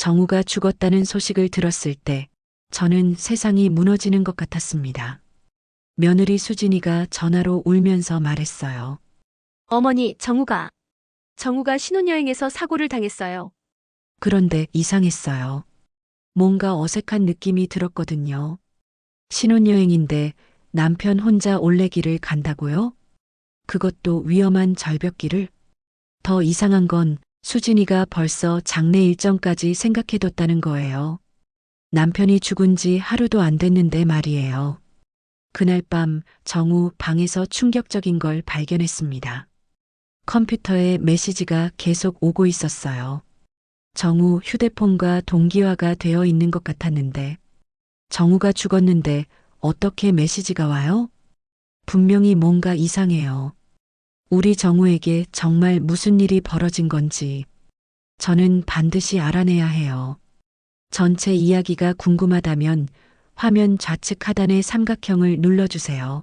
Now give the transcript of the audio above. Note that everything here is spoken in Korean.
정우가 죽었다는 소식을 들었을 때 저는 세상이 무너지는 것 같았습니다. 며느리 수진이가 전화로 울면서 말했어요. 어머니, 정우가. 정우가 신혼여행에서 사고를 당했어요. 그런데 이상했어요. 뭔가 어색한 느낌이 들었거든요. 신혼여행인데 남편 혼자 올레길을 간다고요? 그것도 위험한 절벽길을? 더 이상한 건 수진이가 벌써 장례 일정까지 생각해뒀다는 거예요. 남편이 죽은 지 하루도 안 됐는데 말이에요. 그날 밤 정우 방에서 충격적인 걸 발견했습니다. 컴퓨터에 메시지가 계속 오고 있었어요. 정우 휴대폰과 동기화가 되어 있는 것 같았는데, 정우가 죽었는데 어떻게 메시지가 와요? 분명히 뭔가 이상해요. 우리 정우에게 정말 무슨 일이 벌어진 건지 저는 반드시 알아내야 해요. 전체 이야기가 궁금하다면 화면 좌측 하단의 삼각형을 눌러주세요.